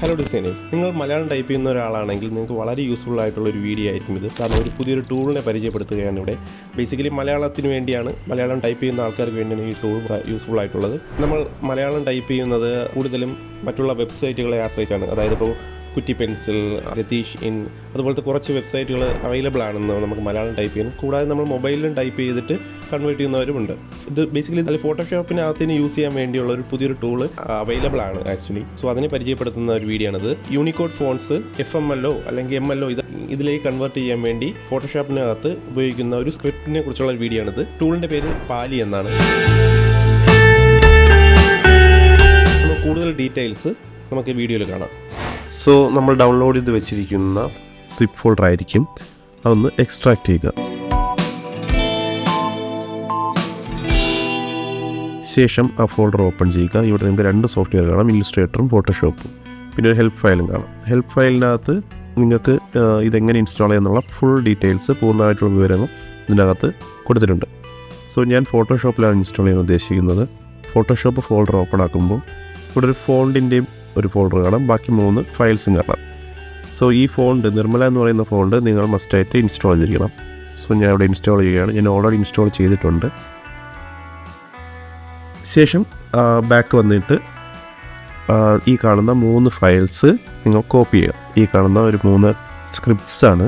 Hello designers നിങ്ങൾ Malayalam type ചെയ്യുന്ന ഒരാളാണെങ്കിൽ നിങ്ങൾക്ക് വളരെ യൂസ്ഫുൾ ആയിട്ടുള്ള ഒരു വീഡിയോ ആയിരിക്കും ഇത്. കാരണം ഒരു പുതിയൊരു ടൂളിനെ പരിചയപ്പെടുത്തുകയാണ് ഇവിടെ. ബേസിക്കലി മലയാളത്തിന് വേണ്ടിയാണ് മലയാളം ടൈപ്പ് ചെയ്യുന്ന ആൾക്കാർക്ക് വേണ്ടിയാണ് ഈ ടൂൾ യൂസ്ഫുൾ ആയിട്ടുള്ളത്. നമ്മൾ മലയാളം ടൈപ്പ് ചെയ്യുന്നത് കൂടുതലും മറ്റുള്ള വെബ്സൈറ്റുകളെ ആശ്രയിച്ചാണ്. അതായത് ഇപ്പോൾ കുറ്റി പെൻസിൽ രതീഷ് ഇൻ അതുപോലത്തെ കുറച്ച് വെബ്സൈറ്റുകൾ അവൈലബിൾ ആണെന്ന് നമുക്ക് മലയാളം ടൈപ്പ് ചെയ്യാൻ കൂടാതെ നമ്മൾ മൊബൈലിലും ടൈപ്പ് ചെയ്തിട്ട് കൺവേർട്ട് ചെയ്യുന്നവരുമുണ്ട്. ഇത് ബേസിക്കലി അതിൽ ഫോട്ടോഷോപ്പിനകത്തിന് യൂസ് ചെയ്യാൻ വേണ്ടിയുള്ള ഒരു പുതിയൊരു ടൂൾ അവൈലബിൾ ആണ് ആക്ച്വലി സോ അതിനെ പരിചയപ്പെടുത്തുന്ന ഒരു വീഡിയോ ആണിത്. Unicode fonts F M L O അല്ലെങ്കിൽ എം എൽ ഒ ഇത് ഇതിലേക്ക് കൺവേർട്ട് ചെയ്യാൻ വേണ്ടി ഫോട്ടോഷോപ്പിനകത്ത് ഉപയോഗിക്കുന്ന ഒരു സ്ക്രിപ്റ്റിനെ കുറിച്ചുള്ള ഒരു വീഡിയോ ആണിത്. ടൂളിന്റെ പേര് പാലി എന്നാണ്. കൂടുതൽ ഡീറ്റെയിൽസ് നമുക്ക് വീഡിയോയിൽ കാണാം. സോ നമ്മൾ ഡൗൺലോഡ് ചെയ്ത് വെച്ചിരിക്കുന്ന സിപ്പ് ഫോൾഡർ ആയിരിക്കും. അതൊന്ന് എക്സ്ട്രാക്ട് ചെയ്യുക. ശേഷം ആ ഫോൾഡർ ഓപ്പൺ ചെയ്യുക. ഇവിടെ നിങ്ങൾക്ക് രണ്ട് സോഫ്റ്റ്വെയർ കാണാം. ഇല്ലുസ്ട്രേറ്ററും ഫോട്ടോഷോപ്പും പിന്നെ ഒരു ഹെൽപ്പ് ഫയലും കാണാം. ഹെൽപ്പ് ഫയലിനകത്ത് നിങ്ങൾക്ക് ഇതെങ്ങനെ ഇൻസ്റ്റാൾ ചെയ്യാമെന്നുള്ള ഫുൾ ഡീറ്റെയിൽസ് പൂർണമായിട്ടുള്ള വിവരങ്ങൾ ഇതിനകത്ത് കൊടുത്തിട്ടുണ്ട്. സോ ഞാൻ ഫോട്ടോഷോപ്പിലാണ് ഇൻസ്റ്റാൾ ചെയ്യാൻ ഉദ്ദേശിക്കുന്നത്. ഫോട്ടോഷോപ്പ് ഫോൾഡർ ഓപ്പൺ ആക്കുമ്പോൾ ഇവിടെ ഒരു ഫോണ്ടിന്റെയും ഒരു ഫോൾഡർ കാണാം. ബാക്കി മൂന്ന് ഫയൽസും കാണാം. സോ ഈ ഫോണ്ട് നിർമ്മല എന്ന് പറയുന്ന ഫോണ്ട് നിങ്ങൾ മസ്റ്റായിട്ട് ഇൻസ്റ്റാൾ ചെയ്തിരിക്കണം സോ ഞാൻ ഇവിടെ ഇൻസ്റ്റാൾ ചെയ്യുകയാണ്. ഞാൻ ഓൾറെഡി ഇൻസ്റ്റാൾ ചെയ്തിട്ടുണ്ട്. ശേഷം ബാക്ക് വന്നിട്ട് ഈ കാണുന്ന മൂന്ന് ഫയൽസ് നിങ്ങൾ കോപ്പി ചെയ്യുക. ഈ കാണുന്ന ഒരു മൂന്ന് സ്ക്രിപ്റ്റ്സ് ആണ്.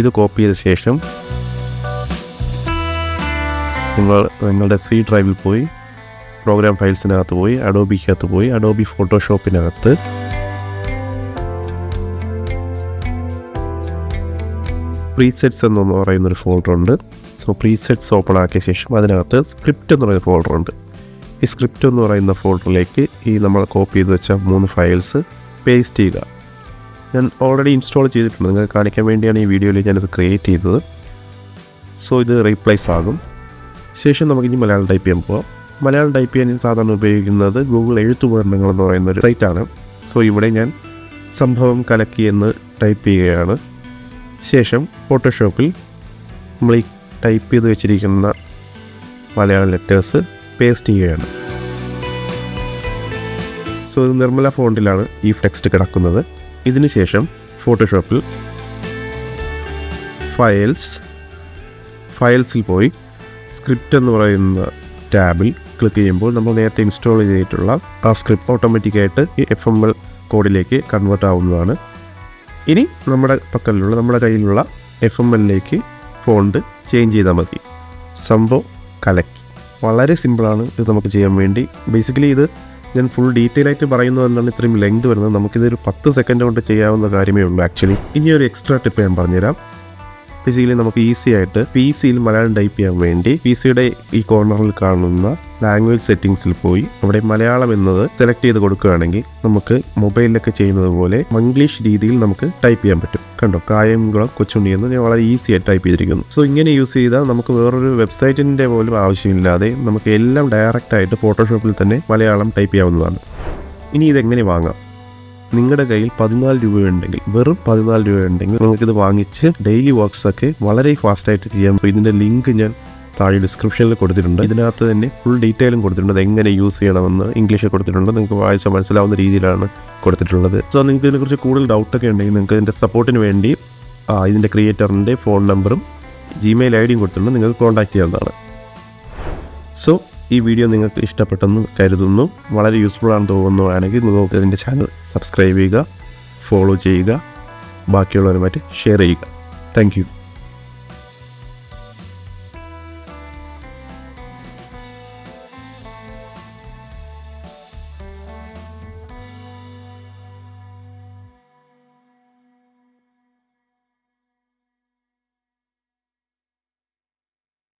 ഇത് കോപ്പി ചെയ്ത ശേഷം നിങ്ങൾ നിങ്ങളുടെ സി ഡ്രൈവിൽ പോയി പ്രോഗ്രാം ഫയൽസിനകത്ത് പോയി അഡോബിക്കകത്ത് പോയി അഡോബി ഫോട്ടോഷോപ്പിനകത്ത്. പ്രീസെറ്റ്സ് എന്ന് പറയുന്നൊരു ഫോൾഡർ ഉണ്ട് സോ പ്രീസെറ്റ്സ് ഓപ്പൺ ആക്കിയ ശേഷം അതിനകത്ത് സ്ക്രിപ്റ്റ് എന്ന് പറയുന്ന ഫോൾഡർ ഉണ്ട് ഈ സ്ക്രിപ്റ്റ് എന്ന് പറയുന്ന ഫോൾഡറിലേക്ക് ഈ നമ്മൾ കോപ്പി ചെയ്ത് വെച്ച മൂന്ന് ഫയൽസ് പേസ്റ്റ് ചെയ്യുക. ഞാൻ ഓൾറെഡി ഇൻസ്റ്റാൾ ചെയ്തിട്ടുണ്ട്. നിങ്ങൾക്ക് കാണിക്കാൻ വേണ്ടിയാണ് ഈ വീഡിയോയിൽ ഞാനിത് ക്രിയേറ്റ് ചെയ്തത്. സോ ഇത് റീപ്ലേസ് ആകും. ശേഷം നമുക്ക് ഇനി മലയാളം ടൈപ്പ് ചെയ്യാൻ പോവാം. മലയാളം ടൈപ്പ് ചെയ്യാൻ സാധാരണ ഉപയോഗിക്കുന്നത് ഗൂഗിൾ എഴുത്തുപകരണങ്ങൾ എന്ന് പറയുന്ന ഒരു സൈറ്റാണ്. സോ ഇവിടെ ഞാൻ സംഭവം കലക്കി എന്ന് ടൈപ്പ് ചെയ്യുകയാണ്. ശേഷം ഫോട്ടോഷോപ്പിൽ നമ്മൾ ഈ ടൈപ്പ് ചെയ്ത് വെച്ചിരിക്കുന്ന മലയാളം ലെറ്റേഴ്സ് പേസ്റ്റ് ചെയ്യുകയാണ്. സോ ഇത് നിർമ്മല ഫോണ്ടിലാണ് ഈ ടെക്സ്റ്റ് കിടക്കുന്നത്. ഇതിന് ശേഷം ഫോട്ടോഷോപ്പിൽ ഫയൽസ് ഫയൽസിൽ പോയി സ്ക്രിപ്റ്റ് എന്ന് പറയുന്ന ടാബിൽ ക്ലിക്ക് ചെയ്യുമ്പോൾ നമ്മൾ നേരത്തെ ഇൻസ്റ്റാൾ ചെയ്തിട്ടുള്ള ആ സ്ക്രിപ്റ്റ് ഓട്ടോമാറ്റിക്കായിട്ട് ഈ എഫ് എം എൽ കോഡിലേക്ക് കൺവേർട്ട് ആവുന്നതാണ്. ഇനി നമ്മുടെ പക്കലുള്ള നമ്മുടെ കയ്യിലുള്ള എഫ് എം എല്ലിലേക്ക് ഫോണ്ട് ചേഞ്ച് ചെയ്താൽ മതി. സംഭവം കലക്കി. വളരെ സിമ്പിളാണ് ഇത് നമുക്ക് ചെയ്യാൻ വേണ്ടി. ബേസിക്കലി ഇത് ഞാൻ ഫുൾ ഡീറ്റെയിൽ ആയിട്ട് പറയുന്നത് എന്താണ് ഇത്രയും ലെങ്ത് വരുന്നത്. നമുക്കിതൊരു പത്ത് സെക്കൻഡ് കൊണ്ട് ചെയ്യാവുന്ന കാര്യമേ ഉള്ളൂ ആക്ച്വലി ഇനി ഒരു എക്സ്ട്രാ ടിപ്പ് ഞാൻ പറഞ്ഞുതരാം. ബേസിക്കലി നമുക്ക് ഈസി ആയിട്ട് പി സിയിൽ മലയാളം ടൈപ്പ് ചെയ്യാൻ വേണ്ടി പി സിയുടെ ഈ കോർണറിൽ കാണുന്ന ലാംഗ്വേജ് സെറ്റിംഗ്സിൽ പോയി അവിടെ മലയാളം എന്നത് സെലക്ട് ചെയ്ത് കൊടുക്കുകയാണെങ്കിൽ നമുക്ക് മൊബൈലിലൊക്കെ ചെയ്യുന്നത് പോലെ മംഗ്ലീഷ് രീതിയിൽ നമുക്ക് ടൈപ്പ് ചെയ്യാൻ പറ്റും. കണ്ടോ? കായംകുളം കൊച്ചുണ്ണി എന്ന് ഞാൻ വളരെ ഈസി ആയിട്ട് ടൈപ്പ് ചെയ്തിരിക്കുന്നു. സോ ഇങ്ങനെ യൂസ് ചെയ്താൽ നമുക്ക് വേറൊരു വെബ്സൈറ്റിന്റെ പോലും ആവശ്യമില്ലാതെ നമുക്ക് എല്ലാം ഡയറക്റ്റ് ആയിട്ട് ഫോട്ടോഷോപ്പിൽ തന്നെ മലയാളം ടൈപ്പ് ചെയ്യാവുന്നതാണ്. ഇനി ഇതെങ്ങനെ വാങ്ങാം? നിങ്ങളുടെ കയ്യിൽ പതിനാല് രൂപയുണ്ടെങ്കിൽ വെറും പതിനാല് രൂപയുണ്ടെങ്കിൽ നിങ്ങൾക്കിത് വാങ്ങിച്ച് ഡെയിലി വർക്ക്സ് ഒക്കെ വളരെ ഫാസ്റ്റായിട്ട് ചെയ്യാം അപ്പോൾ ഇതിന്റെ ലിങ്ക് ഞാൻ താഴെ ഡിസ്ക്രിപ്ഷനിൽ കൊടുത്തിട്ടുണ്ട്. ഇതിനകത്ത് തന്നെ ഫുൾ ഡീറ്റെയിലും കൊടുത്തിട്ടുണ്ട്. എങ്ങനെ യൂസ് ചെയ്യണമെന്ന് ഇംഗ്ലീഷിൽ കൊടുത്തിട്ടുണ്ട്. നിങ്ങൾക്ക് വായിച്ച മനസ്സിലാവുന്ന രീതിയിലാണ് കൊടുത്തിട്ടുള്ളത്. സോ നിങ്ങൾക്ക് ഇതിനെക്കുറിച്ച് കൂടുതൽ ഡൗട്ടൊക്കെ ഉണ്ടെങ്കിൽ നിങ്ങൾക്ക് ഇതിന്റെ സപ്പോർട്ടിന് വേണ്ടി ഇതിന്റെ ക്രിയേറ്ററിന്റെ ഫോൺ നമ്പറും ജിമെയിൽ ഐ ഡിയും കൊടുത്തിട്ടുണ്ട്. നിങ്ങൾക്ക് കോൺടാക്ട് ചെയ്യാവുന്നതാണ്. സോ ഈ വീഡിയോ നിങ്ങൾക്ക് ഇഷ്ടപ്പെട്ടെന്ന് കരുതുന്നു. വളരെ യൂസ്ഫുൾ ആണെന്ന് തോന്നുകയാണെങ്കിൽ നിങ്ങൾക്ക് ഇതിന്റെ ചാനൽ സബ്സ്ക്രൈബ് ചെയ്യുക ഫോളോ ചെയ്യുക ബാക്കിയുള്ളവരുമായിട്ട് ഷെയർ ചെയ്യുക. താങ്ക്